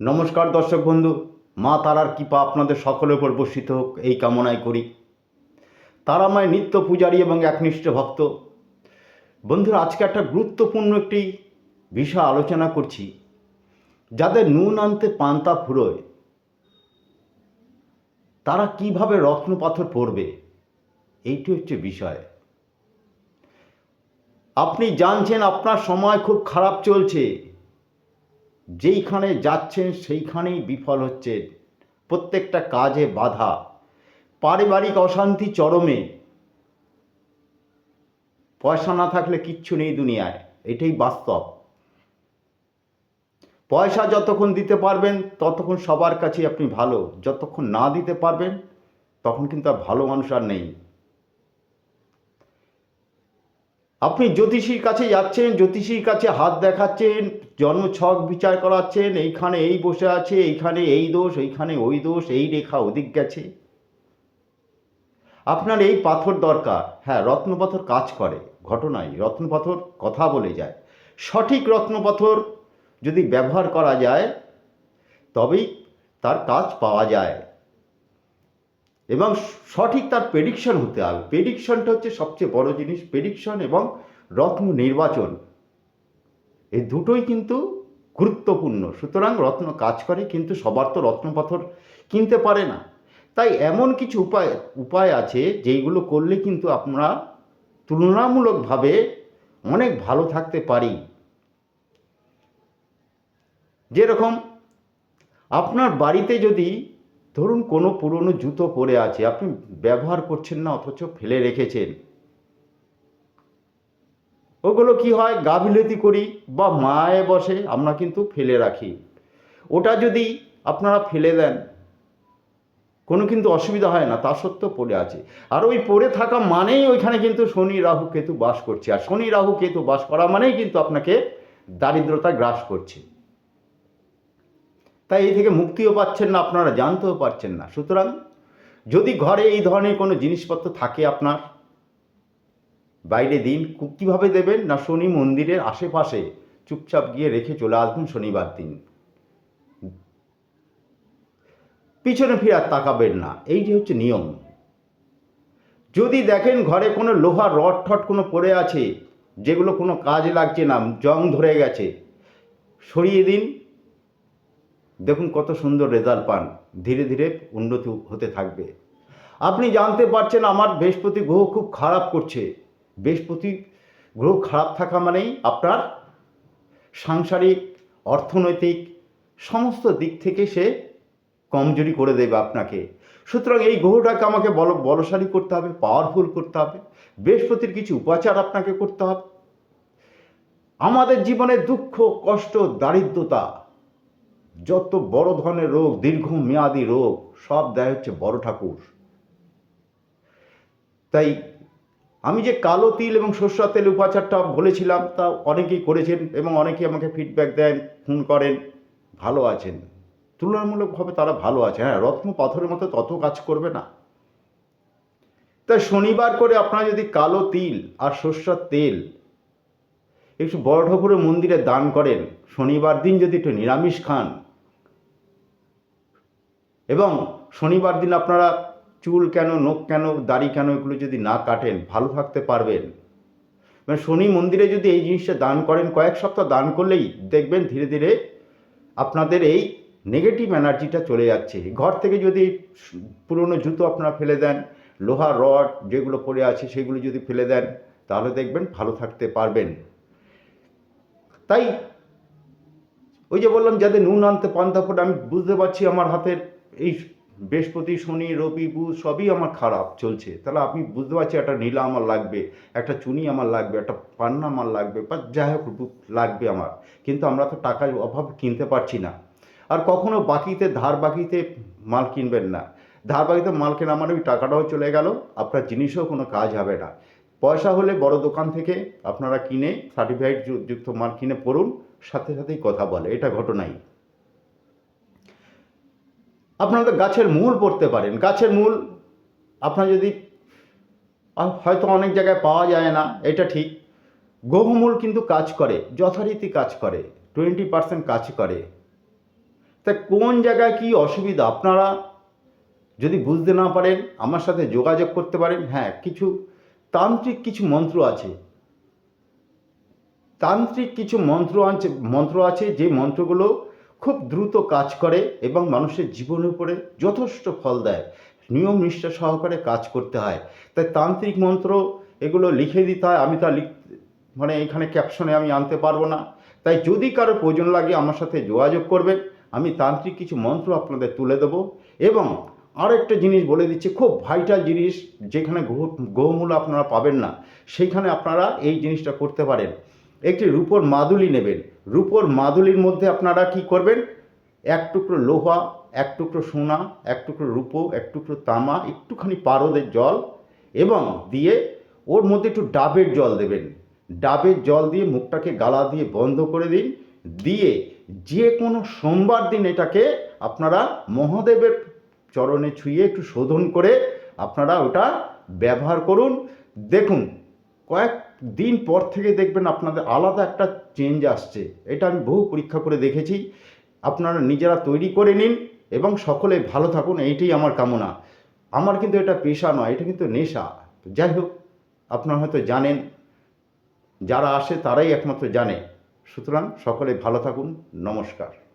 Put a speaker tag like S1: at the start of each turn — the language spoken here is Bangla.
S1: নমস্কার দর্শক বন্ধু, মা তারার কৃপা আপনাদের সকলের উপর বর্ষিত হোক, এই কামনাই করি। তারামায় নিত্য পূজারী এবং একনিষ্ঠ ভক্ত। বন্ধুরা, আজকে একটা গুরুত্বপূর্ণ একটি বিষয় আলোচনা করছি। যাদের নুন আনতে পান্তা ফুরোয়, তারা কীভাবে রত্ন পাথর পড়বে এইটি হচ্ছে বিষয়। আপনি জানছেন আপনার সময় খুব খারাপ চলছে যেইখানে যাচ্ছেন সেইখানেই বিফল হচ্ছেন প্রত্যেকটা কাজে বাধা। পারিবারিক অশান্তি চরমে। পয়সা না থাকলে কিচ্ছু নেই দুনিয়ায়, এটাই বাস্তব। পয়সা যতক্ষণ দিতে পারবেন, ততক্ষণ সবার কাছে আপনি ভালো। যতক্ষণ না দিতে পারবেন, তখন কিন্তু আর ভালো মানুষ আর নেই। আপনি জ্যোতিষীর কাছে যাচ্ছেন, জ্যোতিষীর কাছে হাত দেখাচ্ছেন, জন্মছক বিচার করাচ্ছেন, এইখানে এই বসে আছে, এইখানে এই দোষ, এইখানে ওই দোষ, এই রেখা ওদিক গেছে। আপনার এই পাথর দরকার। হ্যাঁ রত্নপাথর কাজ করে ঘটনায় রত্নপাথর কথা বলে যায়। সঠিক রত্নপাথর যদি ব্যবহার করা যায়, তবেই তার কাজ পাওয়া যায়। এবং সঠিক তার প্রেডিকশন হতে হবে। প্রেডিকশনটা হচ্ছে সবচেয়ে বড় জিনিস। প্রেডিকশন এবং রত্ন নির্বাচন, এই দুটোই কিন্তু গুরুত্বপূর্ণ। সুতরাং রত্ন কাজ করে, কিন্তু সবার তো রত্নপাথর কিনতে পারে না। তাই এমন কিছু উপায় উপায় আছে যেইগুলো করলে কিন্তু আমরা তুলনামূলকভাবে অনেক ভালো থাকতে পারি। যেরকম আপনার বাড়িতে যদি ধরুন কোনো পুরনো জুতো পরে আছে, আপনি ব্যবহার করছেন না, অথচ ফেলে রেখেছেন। ওগুলো কি হয়? গাফিলতি করি বা মায়ে বসে আমরা কিন্তু ফেলে রাখি। ওটা যদি আপনারা ফেলে দেন, কোনো কিন্তু অসুবিধা হয় না, তা সত্ত্বেও পড়ে আছে। আর ওই পড়ে থাকা মানেই ওইখানে কিন্তু শনি, রাহু, কেতু বাস করছে। আর শনি, রাহু, কেতু বাস করা মানেই কিন্তু আপনাকে দারিদ্রতা গ্রাস করছে। তাই এই থেকে মুক্তিও পাচ্ছেন না, আপনারা জানতেও পারছেন না। সুতরাং যদি ঘরে এই ধরনের কোনো জিনিসপত্র থাকে আপনার, বাইরে দিন কীভাবে দেবেন? না শনি মন্দিরের আশেপাশে চুপচাপ গিয়ে রেখে চলে আসবেন শনিবার দিন। পিছনে ফিরে তাকাবেন না, এই যে হচ্ছে নিয়ম। যদি দেখেন ঘরে কোনো লোহার রড ঠট কোনো পড়ে আছে, যেগুলো কোনো কাজে লাগছে না, জং ধরে গেছে, সরিয়ে দিন দেখুন কত সুন্দর রেজাল্ট পান। ধীরে ধীরে উন্নতি হতে থাকবে। আপনি জানতে পারছেন আমার বৃহস্পতি গ্রহ খুব খারাপ করছে। বৃহস্পতি গ্রহ খারাপ থাকা মানেই আপনার সাংসারিক, অর্থনৈতিক সমস্ত দিক থেকে সে কমজোরি করে দেবে আপনাকে। সুতরাং এই গ্রহটাকে আমাকে বল, বলশালী করতে হবে পাওয়ারফুল করতে হবে। বৃহস্পতির কিছু উপাচার আপনাকে করতে হবে। আমাদের জীবনে দুঃখ, কষ্ট, দারিদ্রতা যত বড় ধরনের রোগ, দীর্ঘমেয়াদী রোগ, সব দেয় হচ্ছে বড় ঠাকুর। তাই আমি যে কালো তিল এবং সর্ষা তেল উপাচারটা বলেছিলাম, তা অনেকেই করেছেন এবং অনেকেই আমাকে ফিডব্যাক দেন ফোন করেন, ভালো আছেন। তুলনামূলকভাবে তারা ভালো আছে। হ্যাঁ রত্ন পাথরের মতো তত কাজ করবে না। তাই শনিবার করে আপনারা যদি কালো তিল আর সর্ষার তেল একটু বড় ঠাকুরের মন্দিরে দান করেন, শনিবার দিন যদি একটু নিরামিষ খান এবং শনিবার দিন আপনারা চুল কেন, নখ কেন, দাড়ি কেন এগুলো যদি না কাটেন, ভালো থাকতে পারবেন। মানে শনি মন্দিরে যদি এই জিনিসটা দান করেন, কয়েক সপ্তাহ দান করলেই দেখবেন ধীরে ধীরে আপনাদের এই নেগেটিভ এনার্জিটা চলে যাচ্ছে। ঘর থেকে যদি পুরনো জুতো আপনারা ফেলে দেন, লোহার রড যেগুলো পড়ে আছে সেগুলো যদি ফেলে দেন, তাহলে দেখবেন ভালো থাকতে পারবেন। তাই ওই যে বললাম, যাদের নুন আনতে পান্তা ফোটা আমি বুঝতে পারছি আমার হাতের এই বৃহস্পতি, শনি, রবি, বুধ সবই আমার খারাপ, চলছে। তাহলে আপনি বুঝতে পারছি একটা নীলা আমার লাগবে, একটা চুনি আমার লাগবে, একটা পান্না আমার লাগবে, বা যাই হোক লাগবে আমার। কিন্তু আমরা তো টাকার অভাবে কিনতে পারছি না। আর কখনো বাকিতে, ধার বাকিতে মাল কিনবেন না। ধার বাকিতে মাল কেনা মানে ওই টাকাটাও চলে গেল, আপনার জিনিসও কোনো কাজ হবে না। পয়সা হলে বড় দোকান থেকে আপনারা কিনে সার্টিফাইড যুক্ত মাল কিনে পড়ুন, সাথে সাথেই কথা বলে, এটা ঘটনাই। আপনারা তো গাছের মূল পড়তে পারেন। গাছের মূল আপনার যদি হয়তো অনেক জায়গায় পাওয়া যায় না, এটা ঠিক। গহমূল কিন্তু কাজ করে, যথারীতি কাজ করে টোয়েন্টি পার্সেন্ট কাজ করে। তা কোন জায়গায় কি অসুবিধা? আপনারা যদি বুঝতে না পারেন, আমার সাথে যোগাযোগ করতে পারেন। হ্যাঁ কিছু তান্ত্রিক কিছু মন্ত্র আছে। তান্ত্রিক কিছু মন্ত্র আছে মন্ত্র আছে যে মন্ত্রগুলো খুব দ্রুত কাজ করে এবং মানুষের জীবনের উপরে যথেষ্ট ফল দেয়। নিয়ম নিষ্ঠা সহকারে কাজ করতে হয়। তাই তান্ত্রিক মন্ত্র এগুলো লিখে দিতে হয়। আমি তা লিখ মানে এখানে ক্যাপশনে আমি আনতে পারব না। তাই যদি কারও প্রয়োজন লাগে আমার সাথে যোগাযোগ করবেন। আমি তান্ত্রিক কিছু মন্ত্র আপনাদের তুলে দেবো। এবং আর একটা জিনিস বলে দিচ্ছি, খুব ভাইটাল জিনিস যেখানে গ্রহ আপনারা পাবেন না, সেইখানে আপনারা এই জিনিসটা করতে পারেন। একটি রূপোর মাদুলি নেবেন। রূপোর মাদুলির মধ্যে আপনারা কি করবেন? এক টুকরো লোহা, এক টুকরো সোনা, এক টুকরো রূপো, এক টুকরো তামা, একটুখানি পারদের জল এবং দিয়ে ওর মধ্যে একটু ডাবের জল দেবেন। ডাবের জল দিয়ে মুখটাকে গালা দিয়ে বন্ধ করে দিন। দিয়ে যে কোনো সোমবার দিন এটাকে আপনারা মহাদেবের চরণে ছুঁয়ে একটু শোধন করে আপনারা ওটা ব্যবহার করুন। দেখুন কয়েক দিন পর থেকে দেখবেন আপনাদের আলাদা একটা চেঞ্জ আসছে। এটা আমি বহু পরীক্ষা করে দেখেছি। আপনারা নিজেরা তৈরি করে নিন এবং সকলে ভালো থাকুন, এইটাই আমার কামনা। আমার কিন্তু এটা পেশা নয়, এটা কিন্তু নেশা। যাই হোক, আপনারা হয়তো জানেন, যারা আসে তারাই একমাত্র জানে। সুতরাং সকলে ভালো থাকুন, নমস্কার।